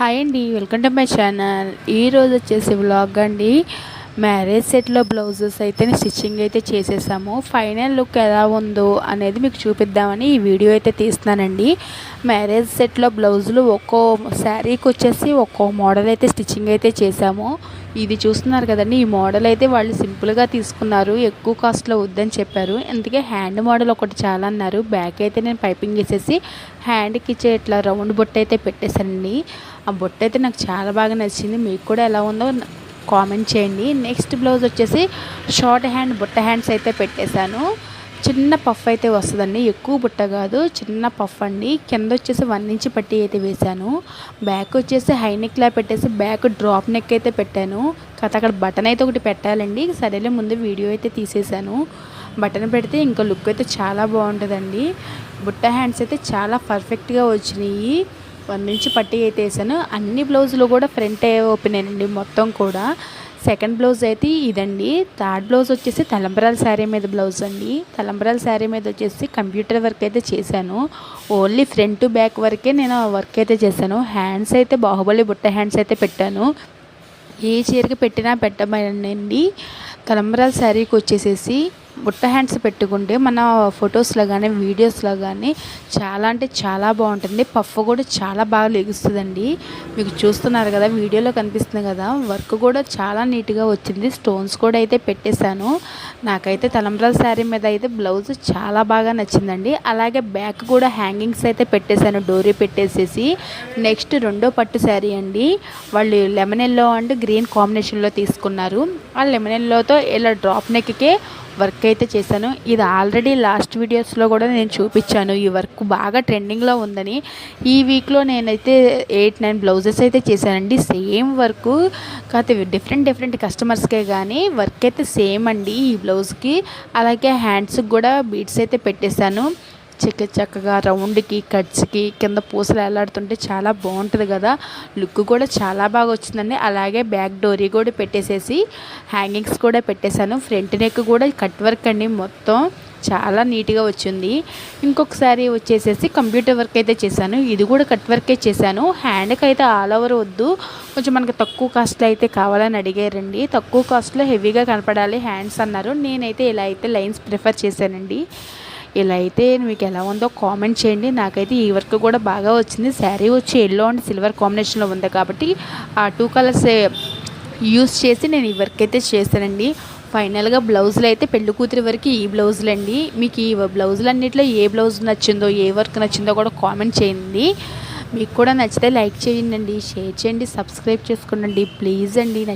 Hi అండి welcome to my channel ఈరోజు వచ్చేసి వ్లాగ్ అండి. మ్యారేజ్ సెట్లో బ్లౌజెస్ అయితే స్టిచ్చింగ్ అయితే చేసేసాము. ఫైనల్ లుక్ ఎలా ఉందో అనేది మీకు చూపిద్దామని ఈ వీడియో అయితే తీస్తున్నానండి. మ్యారేజ్ సెట్లో బ్లౌజులు ఒక్కో శారీకి వచ్చేసి ఒక్కో మోడల్ అయితే స్టిచ్చింగ్ అయితే చేసాము. ఇది చూస్తున్నారు కదండి ఈ మోడల్ అయితే వాళ్ళు సింపుల్గా తీసుకున్నారు. ఎక్కువ కాస్ట్లో వద్దని చెప్పారు. అందుకే హ్యాండ్ మోడల్ ఒకటి చాలా అన్నారు బ్యాక్ అయితే నేను పైపింగ్ వేసేసి హ్యాండ్కి ఇచ్చే ఇట్లా రౌండ్ బొట్టు అయితే పెట్టేశానండి. ఆ బొట్టు అయితే నాకు చాలా బాగా నచ్చింది. మీకు కూడా ఎలా ఉందో కామెంట్ చేయండి. నెక్స్ట్ బ్లౌజ్ వచ్చేసి షార్ట్ హ్యాండ్ బుట్ట హ్యాండ్స్ అయితే పెట్టేశాను. చిన్న పఫ్ అయితే వస్తుందండి. ఎక్కువ బుట్ట కాదు చిన్న పఫ్ అండి. కింద వచ్చేసి వన్ ఇంచ్ పట్టి అయితే వేశాను. బ్యాక్ వచ్చేసి హై నెక్లా పెట్టేసి బ్యాక్ డ్రాప్ నెక్ అయితే పెట్టాను. కాకపోతే అక్కడ బటన్ అయితే ఒకటి పెట్టాలండి. సరేలే ముందు వీడియో అయితే తీసేశాను. బటన్ పెడితే ఇంకా లుక్ అయితే చాలా బాగుంటుందండి. బుట్ట హ్యాండ్స్ అయితే చాలా పర్ఫెక్ట్గా వచ్చినాయి. వన్ నుంచి పట్టి అయితే వేసాను. అన్ని బ్లౌజులు కూడా ఫ్రంట్ ఓపెన్ అండి మొత్తం కూడా. సెకండ్ బ్లౌజ్ అయితే ఇదండి. థర్డ్ బ్లౌజ్ వచ్చేసి తలంబరాల శారీ మీద బ్లౌజ్ అండి. తలంబరాల శారీ మీద వచ్చేసి కంప్యూటర్ వర్క్ అయితే చేశాను. ఓన్లీ ఫ్రంట్ బ్యాక్ వరకే నేను వర్క్ అయితే చేశాను. హ్యాండ్స్ అయితే బాహుబలి బుట్ట హ్యాండ్స్ అయితే పెట్టాను. ఏ చీరకి పెట్టినా పెట్టమనండి తలంబరాల శారీకి వచ్చేసేసి బుట్ట హ్యాండ్స్ పెట్టుకుంటే మన ఫొటోస్లో కానీ వీడియోస్లో కానీ చాలా అంటే చాలా బాగుంటుంది. పఫ్ కూడా చాలా బాగా లెగుస్తుందండి. మీకు చూస్తున్నారు కదా వీడియోలో కనిపిస్తుంది కదా వర్క్ కూడా చాలా నీట్గా వచ్చింది. స్టోన్స్ కూడా అయితే పెట్టేశాను. నాకైతే తలంబ్రాల శారీ మీద అయితే బ్లౌజ్ చాలా బాగా నచ్చిందండి. అలాగే బ్యాక్ కూడా హ్యాంగింగ్స్ అయితే పెట్టేశాను డోరీ పెట్టేసేసి. నెక్స్ట్ రెండో పట్టు శారీ అండి. వాళ్ళు లెమన్ ఎల్లో అండ్ గ్రీన్ కాంబినేషన్లో తీసుకున్నారు. ఆ లెమన్ ఎల్లోతో ఇలా డ్రాప్ నెక్కే వర్క్ అయితే చేశాను. ఇది ఆల్రెడీ లాస్ట్ వీడియోస్లో కూడా నేను చూపించాను. ఈ వర్క్ బాగా ట్రెండింగ్లో ఉందని. ఈ వీక్లో నేనైతే ఎయిట్ నైన్ బ్లౌజెస్ అయితే చేశానండి. సేమ్ వర్క్ కాకపోతే డిఫరెంట్ డిఫరెంట్ కస్టమర్స్కే కానీ వర్క్ అయితే సేమ్ అండి ఈ బ్లౌజ్కి అలాగే హ్యాండ్స్కి కూడా బీట్స్ అయితే పెట్టేశాను. చక్క చక్కగా రౌండ్కి కట్స్కి కింద పూసలు వేలాడుతుంటే చాలా బాగుంటుంది కదా. లుక్ కూడా చాలా బాగా వచ్చిందండి. అలాగే బ్యాక్ డోరీ కూడా పెట్టేసేసి హ్యాంగింగ్స్ కూడా పెట్టేశాను. ఫ్రంట్ నెక్ కూడా కట్ వర్క్ అండి మొత్తం. చాలా నీట్గా వచ్చింది. ఇంకొకసారి వచ్చేసేసి కంప్యూటర్ వర్క్ అయితే చేశాను. ఇది కూడా కట్ వర్కే చేశాను. హ్యాండ్కి అయితే ఆల్ ఓవర్ వద్దు. కొంచెం మనకి తక్కువ కాస్ట్లో అయితే కావాలని అడిగారండి. తక్కువ కాస్ట్లో హెవీగా కనపడాలి హ్యాండ్స్ అన్నారు. నేనైతే ఇలా అయితే లైన్స్ ప్రిఫర్ చేశానండి. ఇలా అయితే మీకు ఎలా ఉందో కామెంట్ చేయండి. నాకైతే ఈ వర్క్ కూడా బాగా వచ్చింది. శారీ వచ్చి ఎల్లో అండ్ సిల్వర్ కాంబినేషన్లో ఉంది కాబట్టి ఆ టూ కలర్స్ యూస్ చేసి నేను ఈ వర్క్ అయితే చేశానండి. ఫైనల్గా బ్లౌజులు అయితే పెళ్ళి కూతురి వరకు ఈ బ్లౌజులు అండి. మీకు ఈ బ్లౌజులు అన్నింటిలో ఏ బ్లౌజ్ నచ్చిందో ఏ వర్క్ నచ్చిందో కూడా కామెంట్ చేయండి. మీకు కూడా నచ్చితే లైక్ చేయండి షేర్ చేయండి సబ్స్క్రైబ్ చేసుకోండి. ప్లీజ్ అండి నా